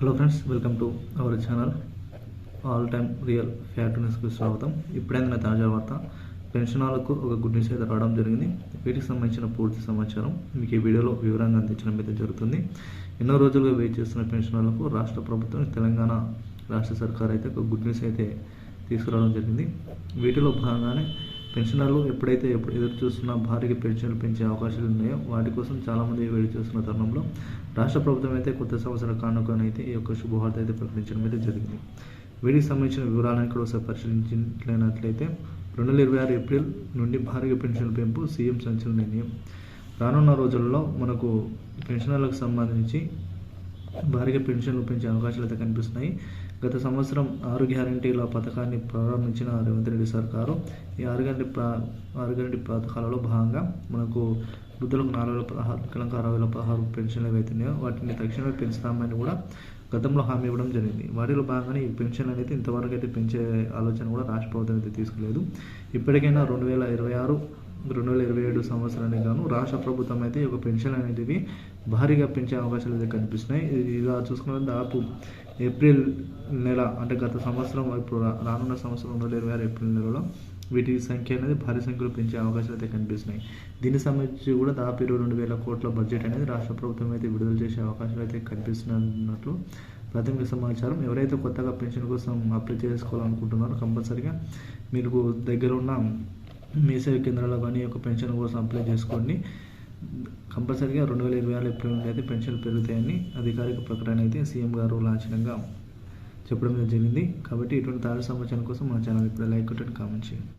Hello friends welcome to our channel. All time real fact న్యూస్కి స్వాగతం. ఇప్పుడైన తాజా వార్త. పెన్షనాలకు ఒక గుడ్ న్యూస్ అయితే రావడం జరిగింది. వీటికి సంబంధించిన పూర్తి సమాచారం మీకు ఈ వీడియోలో వివరంగా అందించడం అయితే జరుగుతుంది. ఎన్నో రోజులుగా వెయిట్ చేస్తున్న పెన్షనర్లకు రాష్ట్ర ప్రభుత్వం తెలంగాణ రాష్ట్ర సర్కార్ అయితే ఒక గుడ్ న్యూస్ అయితే తీసుకురావడం జరిగింది. వీటిలో భాగంగానే పెన్షనర్లు ఎప్పుడైతే ఎప్పుడు ఎదురు చూస్తున్న భారీగా పెన్షన్లు పెంచే అవకాశాలు ఉన్నాయో వాటి కోసం చాలామంది వేడి చేస్తున్న తరుణంలో రాష్ట్ర ప్రభుత్వం అయితే కొత్త సంవత్సర కానుకనైతే ఈ యొక్క శుభవార్త అయితే ప్రకటించడం అయితే జరిగింది. వీటికి సంబంధించిన వివరాలను ఇక్కడ ఒకసారి పరిశీలించినట్లయితే రెండు వేల ఇరవై ఆరు ఏప్రిల్ నుండి భారీగా పెన్షన్ల పెంపు సీఎం సంచలన నిర్ణయం. రానున్న రోజుల్లో మనకు పెన్షనర్లకు సంబంధించి భారీగా పెన్షన్లు పెంచే అవకాశాలు అయితే కనిపిస్తున్నాయి. గత సంవత్సరం ఆరు గ్యారంటీల పథకాన్ని ప్రారంభించిన రేవంత్ రెడ్డి సర్కారు ఈ ఆరు గ్యారంటీ ఆరు గ్యారంటీ పథకాలలో భాగంగా మనకు వృద్ధులకు నాలుగు వేల పదహారు వికలాంగ అరవై వేల పదహారు పెన్షన్లు ఏవైతున్నాయో వాటిని తక్షణమే పెంచుతామని కూడా గతంలో హామీ ఇవ్వడం జరిగింది. వాటిలో భాగంగానే ఈ పెన్షన్ అనేది ఇంతవరకు అయితే పెంచే ఆలోచన కూడా రాష్ట్ర ప్రభుత్వం అయితే తీసుకోలేదు. ఇప్పటికైనా రెండు వేల ఇరవై ఆరు రెండు వేల ఇరవై ఏడు సంవత్సరానికి గాను రాష్ట్ర ప్రభుత్వం అయితే ఈ యొక్క పెన్షన్ అనేటివి భారీగా పెంచే అవకాశాలు అయితే కనిపిస్తున్నాయి. ఇలా చూసుకున్న దాదాపు ఏప్రిల్ నెల అంటే గత సంవత్సరం ఇప్పుడు రా- రానున్న సంవత్సరం రెండు వేల ఇరవై ఆరు ఏప్రిల్ నెలలో వీటి సంఖ్య అనేది భారీ సంఖ్యలో పెంచే అవకాశాలు అయితే కనిపిస్తున్నాయి. దీనికి సంబంధించి కూడా దాదాపు ఇరవై రెండు వేల కోట్ల బడ్జెట్ అనేది రాష్ట్ర ప్రభుత్వం అయితే విడుదల చేసే అవకాశాలు అయితే కనిపిస్తున్నట్లు ప్రాథమిక సమాచారం. ఎవరైతే కొత్తగా పెన్షన్ కోసం అప్లై చేసుకోవాలనుకుంటున్నారో కంపల్సరీగా మీకు దగ్గర ఉన్న మీ సేవ కేంద్రంలో కానీ ఒక పెన్షన్ కోసం అప్లై చేసుకోండి. కంపల్సరీగా రెండు వేల ఇరవై ఆరు ఏప్రిల్ నుండి అయితే పెన్షన్లు పెరుగుతాయని అధికారిక ప్రకటన అయితే సీఎం గారు లాంఛనంగా చెప్పడం జరిగింది. కాబట్టి ఇటువంటి తాజా సమాచారం కోసం మా ఛానల్ ఇప్పుడు లైక్ కొట్టండి కామెంట్ చేయండి.